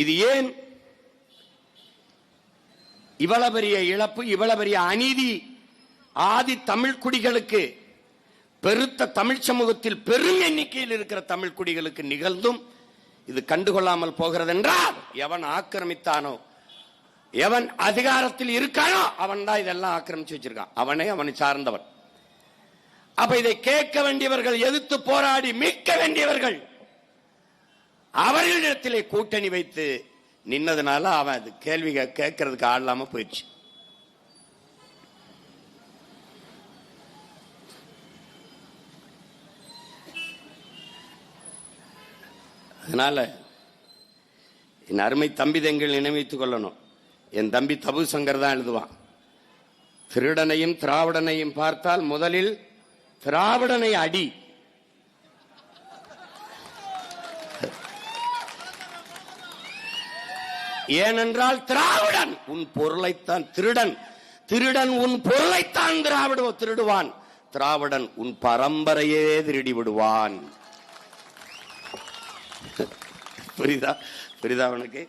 இது ஏன் இவ்வளவு பெரிய இழப்பு இவ்வளவு பெரிய அநீதி ஆதி தமிழ் குடிகளுக்கு பெருத்த தமிழ் சமூகத்தில் பெரும் எண்ணிக்கையில் இருக்கிற தமிழ் குடிகளுக்கு நிகழ்ந்தும் இது கண்டுகொள்ளாமல் போகிறது என்றால் எவன் ஆக்கிரமித்தானோ எவன் அதிகாரத்தில் இருக்கானோ அவன் தான் இதெல்லாம் ஆக்கிரமிச்சு வச்சிருக்கான். அவனே அவனை சார்ந்தவன். அப்ப இதை கேட்க வேண்டியவர்கள் எதிர்த்து போராடி மீட்க வேண்டியவர்கள் அவர்களிடத்திலே கூட்டணி வைத்து நின்னதுனால அவன் அது கேள்வி கேட்கறதுக்கு ஆள் இல்லாம போயிடுச்சு. அதனால என் அருமை தம்பி தங்கள் நினைவித்துக் கொள்ளணும். என் தம்பி தபு சங்கர் தான் எழுதுவான். திருடனையும் திராவிடனையும் பார்த்தால் முதலில் திராவிடனை அடி. ஏனென்றால் திராவிடன் உன் பொருளைத்தான் திருடன். திருடன் உன் பொருளைத்தான் திராவிட திருடுவான். திராவிடன் உன் பரம்பரையே திருடி விடுவான் புரியுதா? புரியுதா அவனுக்கு?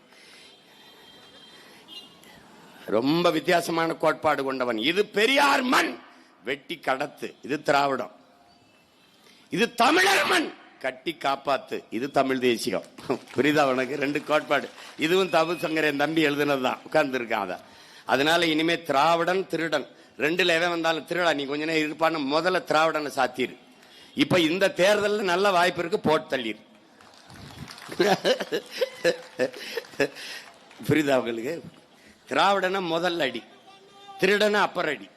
ரொம்ப வித்தியாசமான கோட்பாடு கொண்டவன். இது பெரியார் மண். வெட்டி கடத்து. இது திராவிடம். இது தமிழர் மண். கட்டி காப்பாத்து. இது தமிழ் தேசியம். புரியுதா உனக்கு? ரெண்டு கோட்பாடு. இதுவும் தபு சங்கர் என் தம்பி எழுதுனதுதான். உட்கார்ந்து இருக்கான் அத. அதனால இனிமே திராவிடன் திருடன். ரெண்டுல எவன் வந்தாலும் திருடா நீ கொஞ்ச நேரம் இருப்பான்னு முதல்ல திராவிடனை சாத்திரு. இப்ப இந்த தேர்தலில் நல்ல வாய்ப்பு இருக்கு போட்டு தள்ளிரு. புரியுதா உங்களுக்கு? திராவிடனை முதல் அடி. திருடனை அப்பர் அடி.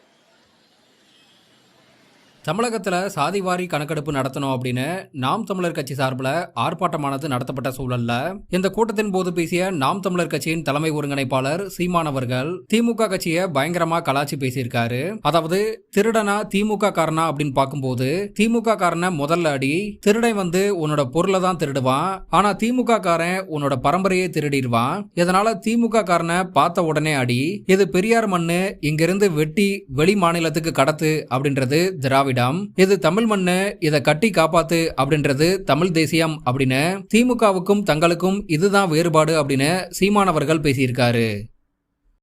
தமிழகத்தில் சாதிவாரி கணக்கெடுப்பு நடத்தணும் அப்படின்னு நாம் தமிழர் கட்சி சார்பில் ஆர்ப்பாட்டமானது நடத்தப்பட்ட சூழல்ல இந்த கூட்டத்தின் போது பேசிய நாம் தமிழர் கட்சியின் தலைமை ஒருங்கிணைப்பாளர் சீமானவர்கள் திமுக கட்சியை பயங்கரமா கலாச்சி பேசியிருக்காரு. அதாவது திருடனா திமுக காரனா அப்படின்னு பார்க்கும்போது திமுக காரனை முதல்ல அடி திருடன் வந்து உன்னோட பொருளை தான் திருடுவான் ஆனா திமுக காரன் உன்னோட பரம்பரையே திருடிடுவான். இதனால திமுக காரனை பார்த்த உடனே அடி இது பெரியார் மண்ணு இங்கிருந்து வெட்டி வெளி மாநிலத்துக்கு கடத்து அப்படின்றது திராவிட திராவிடம் இது தமிழ் மண்ணு இதை கட்டி காப்பாத்து அப்படின்றது தமிழ் தேசியம் அப்படின்னு திமுகவுக்கும் தங்களுக்கும் இதுதான் வேறுபாடு அப்படின்னு சீமானவர்கள் பேசியிருக்காரு.